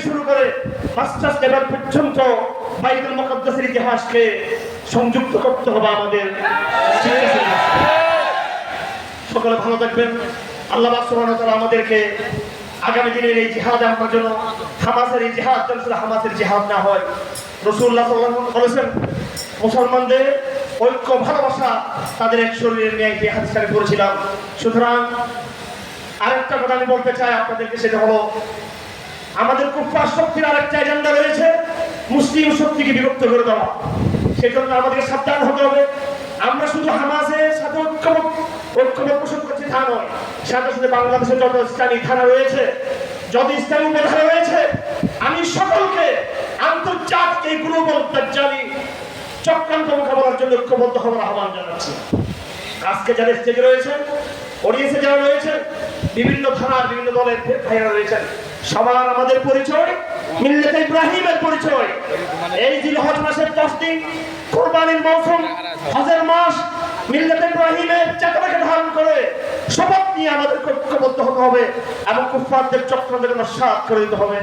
শুরু করে ইতিহাসকে সংযুক্ত করতে হবে আমাদের। সকলে ভালো থাকবেন। আল্লাহ আমাদেরকে আগামী দিনের এই জিহাদ আমার জন্য হামাসের এই জিহাদ হামাসের জিহাদ না হয়। রসুল্লাহ বলেছেন মুসলমানদের ঐক্য, ভালোবাসা তাদের এক শরীরের ন্যায় হাদিস পড়েছিলাম। সুতরাং আরেকটা কথা আমি বলতে চাই আপনাদেরকে, সেটা হলো আমাদের কুফার শক্তির আরেকটা এজেন্ডা রয়েছে, মুসলিম শক্তিকে বিভক্ত করে দেওয়া। সেজন্য আমাদেরকে সাবধান হতে হবে। আমরা শুধু হামাসের সাথে ঐক্যমত ঐক্যমত পোষণ করছি তা নয়, সাথে সাথে বাংলাদেশের যত ইসলামী থানা রয়েছে, যত ইসলামী উপধারা রয়েছে, আমি সকলকে আন্তর্জাতিক এই গ্লোবাল জানি চক্রান্ত মোকাবেলার জন্য ঐক্যবদ্ধ হওয়ার আহ্বান জানাচ্ছি। আজকে যারা স্টেজে রয়েছে অডিয়েন্সে যারা রয়েছেন বিভিন্ন থানার বিভিন্ন দলের ভাইয়েরা রয়েছেন, সবার আমাদের পরিচয়, মিল্লাত ইব্রাহিমের পরিচয়। এই জিলহজ মাসের দশ দিন, কোরবানির মৌসুম, হজের মাস, মিল্লাত ইব্রাহিমের চেতনাকে ধারণ করে শপথ নিয়ে আমাদের ঐক্যবদ্ধ হতে হবে এবং কুফফারদের চক্রান্তকে নস্বাত করে দিতে হবে।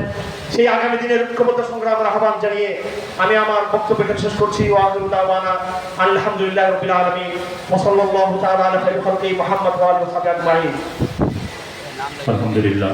সেই আগামী দিনের ঐক্যবদ্ধ সংগ্রামের আহ্বান জানিয়ে আমি আমার বক্তব্য শেষ করছি। আলহামদুলিল্লাহ রাব্বিল আলামিন। ওয়া সাল্লাল্লাহু তাআলা আলহামদুলিল্লাহ।